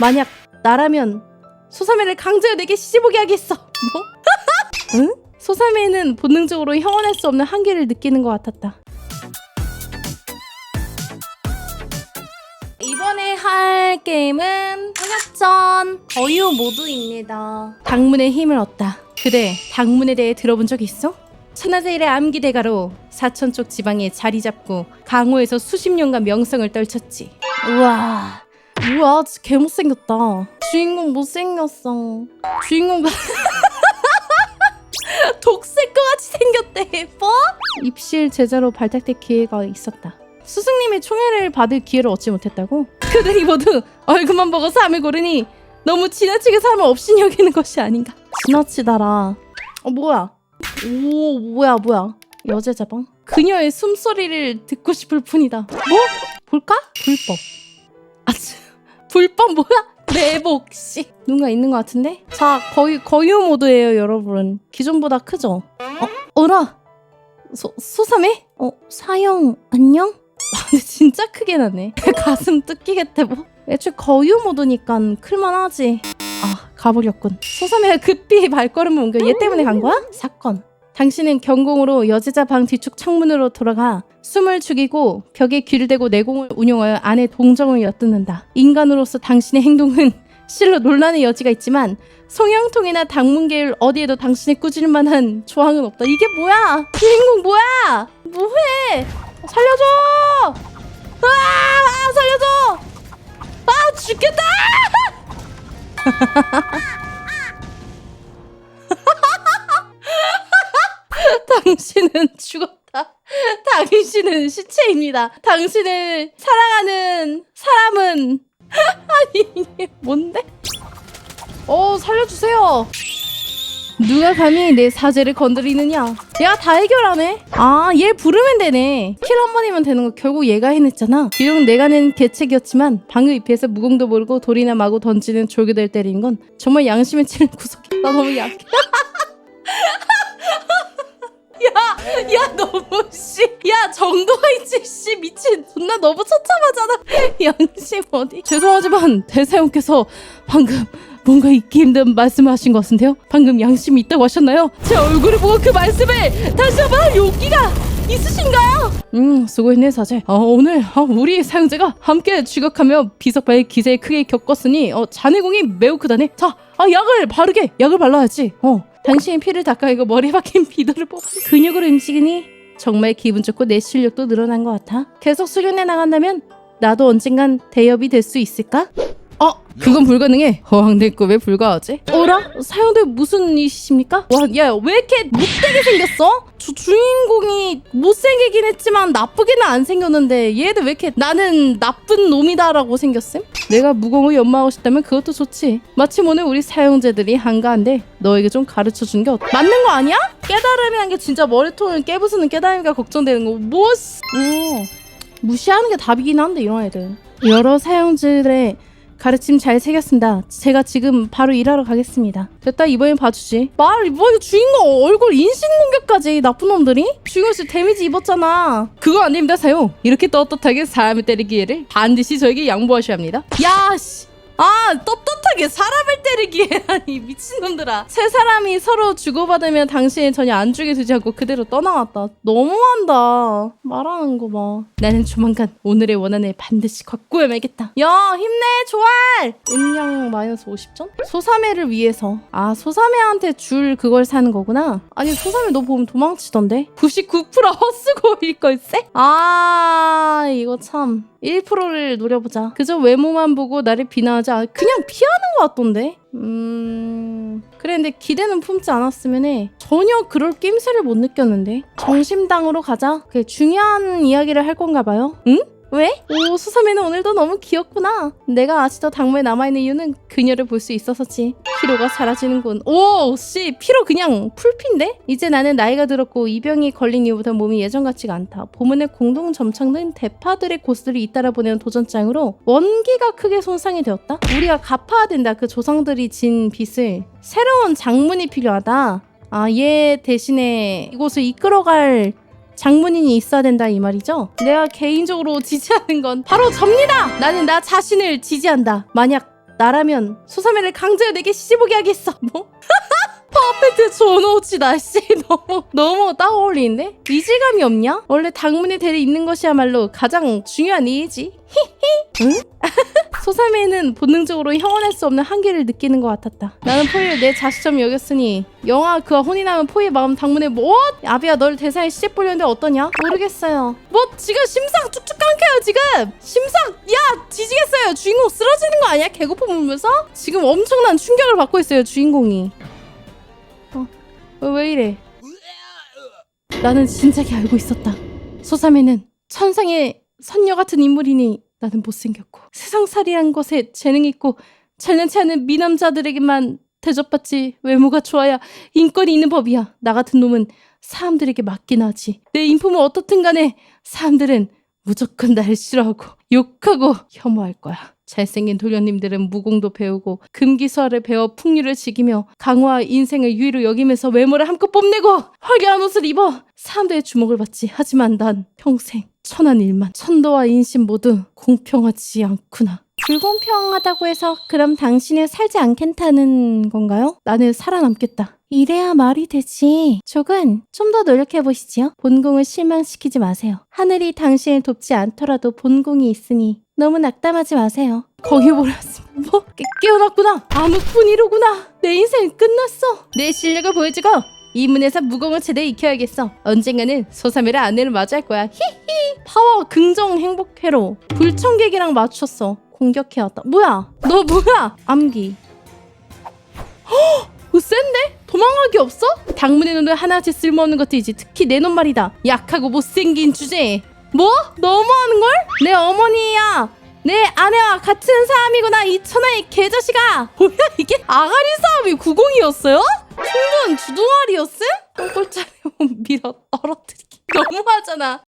만약 나라면 소사매를 강제로 내게 시집오게 하겠어. 뭐? 응? 소사매는 본능적으로 형언할 수 없는 한계를 느끼는 것 같았다. 이번에 할 게임은 한약전 거유 모드입니다. 당문의 힘을 얻다. 그래, 당문에 대해 들어본 적 있어? 천하제일의 암기대가로 사천 쪽 지방에 자리 잡고 강호에서 수십 년간 명성을 떨쳤지. 우와, 진짜 개 못생겼다. 주인공 못생겼어. 주인공 독색과 같이 생겼대. 뭐? 입실 제자로 발탁될 기회가 있었다. 스승님의 총애를 받을 기회를 얻지 못했다고? 그들이 모두 얼굴만 보고 삶을 고르니 너무 지나치게 삶을 없이 여기는 것이 아닌가. 지나치다라. 어 뭐야? 오 뭐야 뭐야? 여제자방? 그녀의 숨소리를 듣고 싶을 뿐이다. 뭐? 볼까? 불법. 아 참. 불법 뭐야? 내복 씨. 누가 있는 것 같은데? 자 거의 거유 모드예요 여러분. 기존보다 크죠? 어 어라? 소 소삼해? 어 사형 안녕? 진짜 크게 나네. 가슴 뜯기겠대 뭐. 애초에 거유 모드니까 클만하지. 아 가버렸군. 소삼이가 급히 발걸음을 옮겨 얘 때문에 간 거야? 사건. 당신은 경공으로 여제자 방 뒤쪽 창문으로 돌아가 숨을 죽이고 벽에 귀를 대고 내공을 운용하여 안의 동정을 엿듣는다. 인간으로서 당신의 행동은 실로 논란의 여지가 있지만 송영통이나 당문계열 어디에도 당신의 꾸짖을 만한 조항은 없다. 이게 뭐야? 주인공 뭐야? 뭐해? 살려줘! 아, 아 살려줘! 아 죽겠다! 당신은 죽었다. 당신은 시체입니다. 당신을 사랑하는 사람은 아니 이게 뭔데? 어 살려주세요. 누가 감히 내 사제를 건드리느냐? 얘가 다 해결하네. 아, 얘 부르면 되네. 킬 한 번이면 되는 거 결국 얘가 해냈잖아. 비록 내가 낸 계책이었지만 방금 입에서 무공도 모르고 돌이나 마구 던지는 졸개들 때리는 건 정말 양심에 찔린 구석이. 나 너무 약해. 야, 야 너무 씨, 야 정도가 있지 씨 미친 존나 너무 처참하잖아. 양심 어디? 죄송하지만 대사님께서 방금 뭔가 잊기 힘든 말씀을 하신 것 같은데요. 방금 양심이 있다고 하셨나요? 제 얼굴을 보고 그 말씀을 다시 한번 할 용기가 있으신가요? 음 수고했네 사제. 어, 오늘 어, 우리 사용자가 함께 추격하며 비석발 기세에 크게 겪었으니 어, 잔해공이 매우 크다네. 자, 아, 약을 바르게 약을 발라야지. 어. 당신의 피를 닦아이고 머리에 박힌 비도를 뽑아 근육으로 움직이니 정말 기분 좋고 내 실력도 늘어난 것 같아. 계속 수련해 나간다면 나도 언젠간 대엽이 될 수 있을까? 어, 그건 불가능해. 허황된 꿈에 불과하지. 어라? 사용대 무슨 일이십니까? 와, 야, 왜 이렇게 못되게 생겼어? 주, 주인공이 못생기긴 했지만 나쁘게는 안 생겼는데 얘들 왜 이렇게 나는 나쁜 놈이다라고 생겼음? 내가 무공을 연마하고 싶다면 그것도 좋지. 마침 오늘 우리 사용자들이 한가한데 너에게 좀 가르쳐 준 게 어때? 맞는 거 아니야? 깨달음이란 게 진짜 머리통을 깨부수는 깨달음이가 걱정되는 거. 뭐? 씨. 어. 무시하는 게 답이긴 한데 이런 애들. 여러 사용자들의 가르침 잘 새겼습니다. 제가 지금 바로 일하러 가겠습니다. 됐다 이번엔 봐주지. 말 뭐 이거 주인공 얼굴 인신 공격까지 나쁜 놈들이? 주인공 씨 데미지 입었잖아. 그거 안 됩니다 사용. 이렇게 떳떳하게 사람을 때릴 기회를 반드시 저에게 양보하셔야 합니다. 야 씨. 아 떳떳하게 사람을 때리기에 아니 미친놈들아. 세 사람이 서로 주고받으면 당신을 전혀 안주게 두지 않고 그대로 떠나갔다. 너무한다. 말하는 거봐. 나는 조만간 오늘의 원한을 반드시 확고해 말겠다. 야 힘내 조알! 음량 마이너스 50점? 소사매를 위해서. 아 소사매한테 줄 그걸 사는 거구나. 아니 소사매 너 보면 도망치던데? 99% 헛수고일 걸세? 아 이거 참 1%를 노려보자. 그저 외모만 보고 나를 비난하지 않 그냥 피하는 것 같던데. 음 그래 근데 기대는 품지 않았으면 해. 전혀 그럴 낌새를 못 느꼈는데. 정심당으로 가자. 그래 중요한 이야기를 할 건가 봐요. 응? 왜? 오 수사매는 오늘도 너무 귀엽구나. 내가 아직도 당무에 남아있는 이유는 그녀를 볼 수 있어서지. 피로가 사라지는군. 오, 씨, 피로 그냥 풀핀데? 이제 나는 나이가 들었고 이 병이 걸린 이후부터 몸이 예전 같지가 않다. 보문에 공동 점창된 대파들의 고수들이 잇따라 보내는 도전장으로 원기가 크게 손상이 되었다. 우리가 갚아야 된다. 그 조상들이 진 빚을. 새로운 장문이 필요하다. 아, 얘 대신에 이곳을 이끌어갈 장문인이 있어야 된다 이 말이죠. 내가 개인적으로 지지하는 건 바로 접니다. 나는 나 자신을 지지한다. 만약 나라면 소사매를 강제로 내게 시집오게 하겠어. 뭐? 퍼펙트 존오치 날씨 너무 너무 딱 어울리는데 이질감이 없냐? 원래 당문의 대를 잇는 것이야말로 가장 중요한 일이지. 히히. 응? 소사매는 본능적으로 형언할 수 없는 한계를 느끼는 것 같았다. 나는 포이를 내 자식처럼 여겼으니 영화 그와 혼인하면 포이의 마음 당문에 뭐? 아비야 널 대사에 시집 보려는데 어떠냐? 모르겠어요. 뭐 지금 심상 쭉쭉 끊겨요 지금. 심상 야 뒤지겠어요. 주인공 쓰러지는 거 아니야? 개고프 물면서 지금 엄청난 충격을 받고 있어요 주인공이. 어, 왜, 왜 이래? 나는 진작에 알고 있었다. 소사매는 천상의 선녀 같은 인물이니 나는 못생겼고 세상살이란 것에 재능 있고 잘난치 않은 미남자들에게만 대접받지 외모가 좋아야 인권이 있는 법이야. 나 같은 놈은 사람들에게 맞긴 하지. 내 인품은 어떻든 간에 사람들은 무조건 날 싫어하고 욕하고 혐오할 거야. 잘생긴 도련님들은 무공도 배우고 금기수화를 배워 풍류를 지키며 강화와 인생을 유의로 여기면서 외모를 한껏 뽐내고 화려한 옷을 입어 사람들의 주목을 받지. 하지만 난 평생 천한 일만 천도와 인신 모두 공평하지 않구나. 불공평하다고 해서 그럼 당신은 살지 않겠다는 건가요? 나는 살아남겠다. 이래야 말이 되지. 조금 좀 더 노력해 보시지요. 본공을 실망시키지 마세요. 하늘이 당신을 돕지 않더라도 본공이 있으니 너무 낙담하지 마세요. 거기 몰랐어. 뭐? 깨, 깨어났구나. 아무뿐이로구나. 내 인생 끝났어. 내 실력을 보여주고 이 문에서 무공을 제대로 익혀야겠어. 언젠가는 소사매를 아내를 맞이할 거야. 히히. 파워 긍정 행복 회로 불청객이랑 맞췄어. 공격해 왔다. 뭐야? 너 뭐야? 암기. 헉! 뭐 센데? 도망가기 없어? 당문의 눈을 하나씩 쓸모없는 것들이지. 특히 내놈 말이다. 약하고 못생긴 주제에. 뭐? 너무하는 걸? 내 어머니야. 내 아내와 같은 사람이구나 이 천하의 개자식아. 뭐야 이게? 아가리 싸움이 구공이었어요? 충분 주둥아리였음? 똥골짜리 밀어 떨어뜨리기. 너무하잖아.